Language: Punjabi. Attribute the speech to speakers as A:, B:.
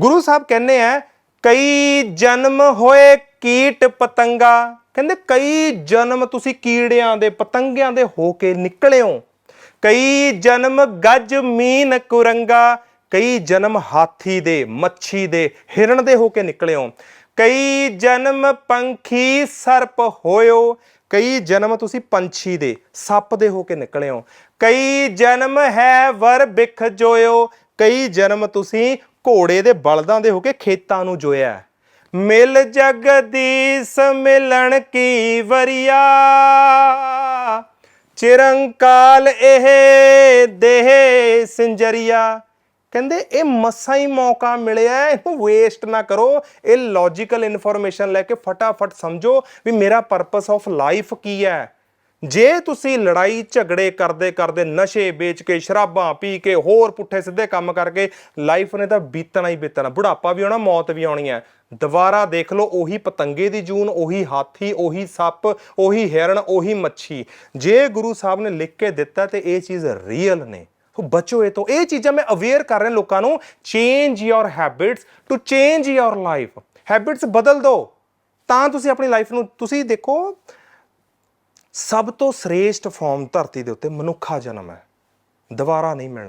A: ਗੁਰੂ ਸਾਹਿਬ ਕਹਿੰਦੇ ਆ, ਕਈ ਜਨਮ ਹੋਏ ਕੀਟ ਪਤੰਗਾ। ਕਹਿੰਦੇ ਕਈ ਜਨਮ ਤੁਸੀਂ ਕੀੜਿਆਂ ਦੇ, ਪਤੰਗਿਆਂ ਦੇ ਹੋ ਕੇ ਨਿਕਲਿਓ ਕਈ ਜਨਮ ਗੱਜ ਮੀਨ ਕੁਰੰਗਾ, ਕਈ ਜਨਮ ਹਾਥੀ ਦੇ, ਮੱਛੀ ਦੇ ਹਿਰਣ ਦੇ ਹੋ ਕੇ ਨਿਕਲਿਓ ਕਈ ਜਨਮ ਪੰਖੀ ਸਰਪ ਹੋਇਓ, ਕਈ ਜਨਮ ਤੁਸੀਂ ਪੰਛੀ ਦੇ, ਸੱਪ ਦੇ ਹੋ ਕੇ ਨਿਕਲਿਓ ਕਈ ਜਨਮ ਹੈ ਵਰ ਬਿਖ ਜੋਇਓ ਕਈ ਜਨਮ ਤੁਸੀਂ ਘੋੜੇ ਦੇ ਬਲਦਾਂ ਦੇ ਹੋ ਕੇ ਖੇਤਾਂ ਨੂੰ ਜੋਇਆ ਮਿਲ ਜਗਦੀਸ ਮਿਲਣ ਕੀ ਵਰਿਆ। ਚਿਰੰਕਾਲ ਇਹ ਦੇਹ ਸਿੰਜਰੀਆ। ਕਹਿੰਦੇ ਇਹ ਮਸਾਂ ਹੀ ਮੌਕਾ ਮਿਲਿਆ ਇਹਨੂੰ ਵੇਸਟ ਨਾ ਕਰੋ। ਇਹ ਲੌਜੀਕਲ ਇਨਫੋਰਮੇਸ਼ਨ ਲੈ ਕੇ ਫਟਾਫਟ ਸਮਝੋ ਵੀ ਮੇਰਾ ਪਰਪਸ ਆਫ ਲਾਈਫ ਕੀ ਹੈ। ਜੇ ਤੁਸੀਂ ਲੜਾਈ ਝਗੜੇ ਕਰਦੇ ਕਰਦੇ ਨਸ਼ੇ ਵੇਚ ਕੇ ਸ਼ਰਾਬਾਂ ਪੀ ਕੇ ਹੋਰ ਪੁੱਠੇ ਸਿੱਧੇ ਕੰਮ ਕਰਕੇ ਲਾਈਫ ਨੇ ਤਾਂ ਬੀਤਣਾ ਹੀ ਬੀਤਣਾ। ਬੁਢਾਪਾ ਵੀ ਆਉਣਾ, ਮੌਤ ਵੀ ਆਉਣੀ ਹੈ। ਦੁਬਾਰਾ ਦੇਖ ਲਓ, ਉਹੀ ਪਤੰਗੇ ਦੀ ਜੂਨ, ਉਹੀ ਹਾਥੀ, ਉਹੀ ਸੱਪ, ਉਹੀ ਹਿਰਨ, ਉਹੀ ਮੱਛੀ। ਜੇ ਗੁਰੂ ਸਾਹਿਬ ਨੇ ਲਿਖ ਕੇ ਦਿੱਤਾ ਤੇ ਇਹ ਚੀਜ਼ ਰੀਅਲ ਨੇ। ਸੋ ਬਚੋ ਇਹ ਤੋਂ। ਇਹ ਚੀਜ਼ਾਂ ਮੈਂ ਅਵੇਅਰ ਕਰ ਰਿਹਾ ਲੋਕਾਂ ਨੂੰ change your habits to change your life habits ਬਦਲ ਦਿਓ ਤਾਂ ਤੁਸੀਂ ਆਪਣੀ ਲਾਈਫ ਨੂੰ, ਤੁਸੀਂ ਦੇਖੋ ਸਭ ਤੋਂ ਸ੍ਰੇਸ਼ਟ ਫਾਰਮ ਧਰਤੀ ਦੇ ਉੱਤੇ ਮਨੁੱਖਾ ਜਨਮ ਹੈ। ਦੁਬਾਰਾ ਨਹੀਂ ਮਿਲਣਾ।